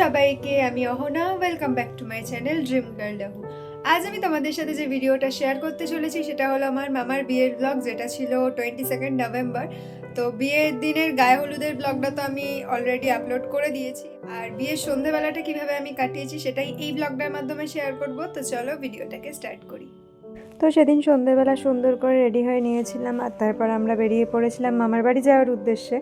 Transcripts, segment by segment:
সবাইকে, আমি Ahana. Welcome back to my channel dream girl ডাহু আজ আমি তোমাদের সাথে যে ভিডিওটা শেয়ার করতে চলেছি, সেটা হলো আমার মামার বিয়ের ব্লগ যেটা ছিল টোয়েন্টি সেকেন্ড নভেম্বর তো বিয়ের দিনের গায়ে হলুদের ব্লগটা তো আমি অলরেডি আপলোড করে দিয়েছি। আর বিয়ের সন্ধেবেলাটা কীভাবে আমি কাটিয়েছি, সেটাই এই ব্লগটার মাধ্যমে শেয়ার করব। তো চলো ভিডিওটাকে স্টার্ট করি। তো সেদিন সন্ধেবেলা সুন্দর করে রেডি হয়ে নিয়েছিলাম, আর তারপর আমরা বেরিয়ে পড়েছিলাম মামার বাড়ি যাওয়ার উদ্দেশ্যে।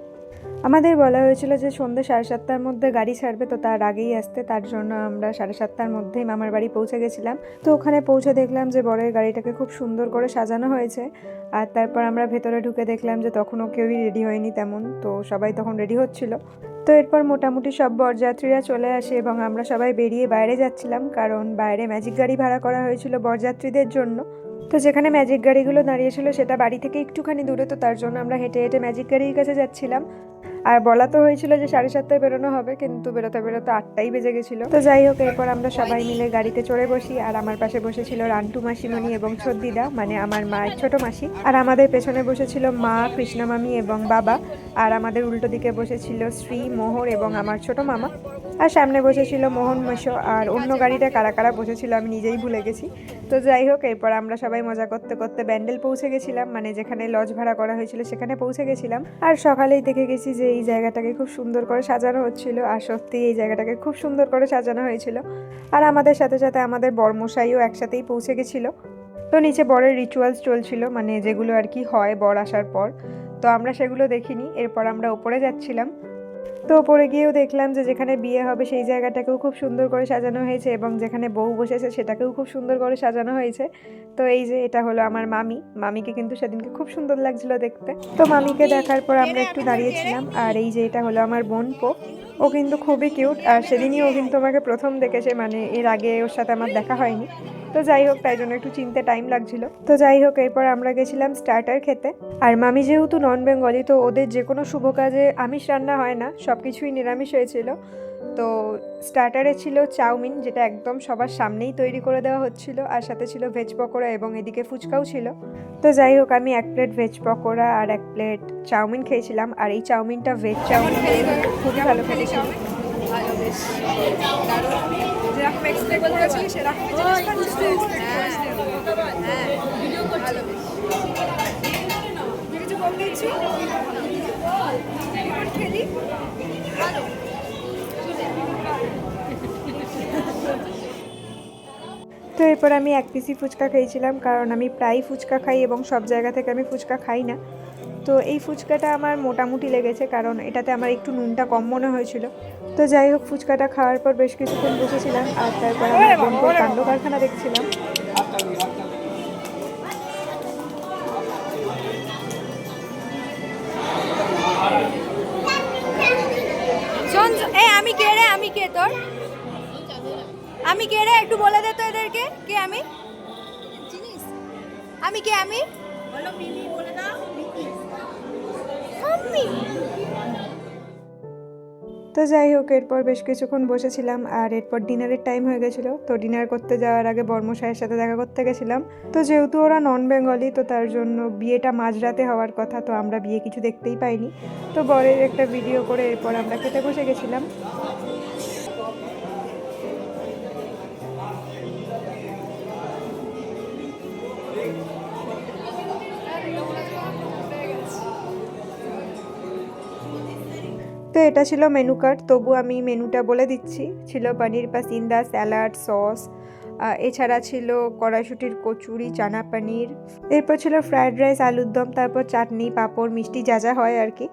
আমাদের বলা হয়েছিল যে সন্ধ্যে সাড়ে সাতটার মধ্যে গাড়ি ছাড়বে, তো তার আগেই আসতে। তার জন্য আমরা সাড়ে সাতটার মধ্যেই মামার বাড়ি পৌঁছে গেছিলাম। তো ওখানে পৌঁছে দেখলাম যে বরের গাড়িটাকে খুব সুন্দর করে সাজানো হয়েছে। আর তারপর আমরা ভেতরে ঢুকে দেখলাম যে তখনও কেউই রেডি হয়নি তেমন, তো সবাই তখন রেডি হচ্ছিল। তো এরপর মোটামুটি সব বরযাত্রীরা চলে আসে এবং আমরা সবাই বেরিয়ে বাইরে যাচ্ছিলাম, কারণ বাইরে ম্যাজিক গাড়ি ভাড়া করা হয়েছিল বরযাত্রীদের জন্য। তো যেখানে ম্যাজিক গাড়িগুলো দাঁড়িয়েছিল সেটা বাড়ি থেকে একটুখানি দূরে, তো তার জন্য আমরা হেঁটে হেঁটে ম্যাজিক গাড়ির কাছে যাচ্ছিলাম। আর বলা তো হয়েছিল যে সাড়ে সাতটায় বেরোনো হবে, কিন্তু বেরোতে বেরোতে আটটাই বেজে গেছিল। তো যাই হোক, এরপর আমরা সবাই মিলে গাড়িতে চড়ে বসি, আর আমার পাশে বসেছিল রান্টু মাসিমণি এবং ছদ্দিদা মানে আমার মায়ের ছোট মাসি। আর আমাদের পেছনে বসেছিল মা কৃষ্ণা মামি এবং বাবা। আর আমাদের উল্টো দিকে বসেছিল শ্রী, মোহর এবং আমার ছোট মামা। আর সামনে বসেছিল মোহন মেশো আর অন্য গাড়িটা কারা কারা বসেছিল আমি নিজেই ভুলে গেছি। তো যাই হোক, এরপর আমরা সবাই মজা করতে করতে ব্যান্ডেল পৌঁছে গেছিলাম মানে যেখানে লজ ভাড়া করা হয়েছিল সেখানে পৌঁছে গেছিলাম। আর সকালেই দেখে গেছি যে এই জায়গাটাকে খুব সুন্দর করে সাজানো হচ্ছিল, আর সত্যি এই জায়গাটাকে খুব সুন্দর করে সাজানো হয়েছিল। আর আমাদের সাথে সাথে আমাদের বর্মশাইও একসাথেই পৌঁছে গেছিল। তো নিচে বরের রিচুয়ালস চলছিল মানে যেগুলো আর কি হয় বর আসার পর। তো আমরা সেগুলো দেখিনি, এরপর আমরা ওপরে যাচ্ছিলাম। তো ওপরে গিয়েও দেখলাম যে যেখানে বিয়ে হবে সেই জায়গাটাকেও খুব সুন্দর করে সাজানো হয়েছে এবং যেখানে বউ বসেছে সেটাকেও খুব সুন্দর করে সাজানো হয়েছে। তো এই যে এটা হলো আমার মামি। মামিকে কিন্তু সেদিনকে খুব সুন্দর লাগছিল দেখতে। তো মামিকে দেখার পর আমরা একটু দাঁড়িয়েছিলাম। আর এই যে এটা হলো আমার বোন পো। ও কিন্তু খুবই কিউট, আর সেদিনই ও কিন্তু আমাকে প্রথম দেখেছে মানে এর আগে ওর সাথে আমার দেখা হয়নি। তো যাই হোক, তাই জন্য একটু চিনতে টাইম লাগছিল। তো যাই হোক, এরপর আমরা গেছিলাম স্টার্টার খেতে। আর মামি যেহেতু নন বেঙ্গলি তো ওদের যে কোনো শুভ কাজে আমিষ রান্না হয় না সব কিছুই নিরামিষ হয়েছিল। তো স্টার্টারে ছিল চাউমিন যেটা একদম সবার সামনেই তৈরি করে দেওয়া হচ্ছিল। আর সাথে ছিল ভেজ পকোড়া এবং এদিকে ফুচকাও ছিল। তো যাই হোক আমি এক প্লেট ভেজ পকোড়া আর এক প্লেট চাউমিন খেয়েছিলাম। আর এই চাউমিনটা ভেজ চাউমিন খুবই ভালো খেয়েছিলাম সেরকম জিনিসটা নিশ্চয়ই এক্সপেক্ট করেছিলি হ্যাঁ ভালো বেশ তুই কিছু কম দিচ্ছি এবার খেলি ভালো তো এরপর আমি এক পিসি ফুচকা খেয়েছিলাম কারণ আমি প্রায় ফুচকা খাই এবং সব জায়গা থেকে আমি ফুচকা খাই না। তো এই ফুচকাটা আমার মোটামুটি লেগেছে কারণ এটাতে আমার একটু নুনটা কম মনে হয়েছিল। তো যাই হোক ফুচকাটা খাওয়ার পর বেশ কিছুক্ষণ বসেছিলাম আর তারপর আমার বোনপুর কাণ্ড কারখানা দেখছিলাম। আমি কে রে? আমি কে তোর? আমি কে রে? একটু বলে দে তো এদেরকে। কে আমি? চিনিস আমি কে আমি? বলো মিমি বলে দাও। তো যাই হোক এরপর বেশ কিছুক্ষণ বসেছিলাম আর এরপর ডিনারের টাইম হয়ে গেছিল। তো ডিনার করতে যাওয়ার আগে বর্মশাইয়ের সাথে দেখা করতে গেছিলাম। তো যেহেতু ওরা নন বেঙ্গলি তো তার জন্য বিয়েটা মাঝরাতে হওয়ার কথা তো আমরা বিয়ে কিছু দেখতেই পাইনি। তো বরের একটা ভিডিও করে এরপর আমরা খেতে বসে গেছিলাম। তো এটা ছিল মেনু কার্ড তবু আমি মেনুটা বলে দিচ্ছি। ছিল পনির পাসিন্দা স্যালাড সস এছাড়া ছিল কড়াইশুটির কচুরি চানা পানির এরপর ছিল ফ্রায়েড রাইস আলুর দম তারপর চাটনি পাঁপড় মিষ্টি যা যা হয় আর কি।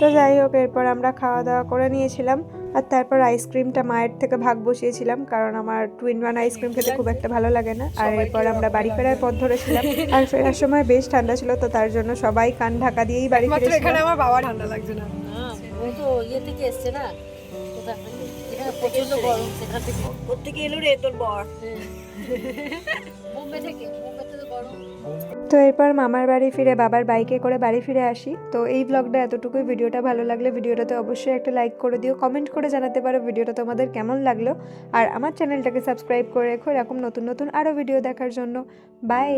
তো যাই হোক এরপর আমরা খাওয়া দাওয়া করে নিয়েছিলাম। আর তারপর আইসক্রিমটা মায়ের থেকে ভাগ বসিয়েছিলাম কারণ আমার টুইন ওয়ান আইসক্রিম খেতে খুব একটা ভালো লাগে না। আর এরপর আমরা বাড়ি ফেরার পথ ধরেছিলাম। আর ফেরার সময় বেশ ঠান্ডা ছিল তো তার জন্য সবাই কান ঢাকা দিয়েই বাড়ি ফিরেছিলাম। আমার বাবা ঠান্ডা লাগছে না। ইয়ে থেকে এসছে না? এখানে প্রচণ্ড গরম সেখান থেকে। কোথেকে এলো রে তোর বর? বোম্বে থেকে বোম্বেতে তো গরম। তো এরপর মামার বাড়ি ফিরে বাবার বাইকে করে বাড়ি ফিরে আসি। তো এই ব্লগটা এতটুকুই। ভিডিওটা ভালো লাগলে ভিডিওটাতে অবশ্যই একটা লাইক করে দিও। কমেন্ট করে জানাতে পারো ভিডিওটা তোমাদের কেমন লাগল। আর আমার চ্যানেলটাকে সাবস্ক্রাইব করে রেখো এরকম নতুন নতুন আরও ভিডিও দেখার জন্য। বাই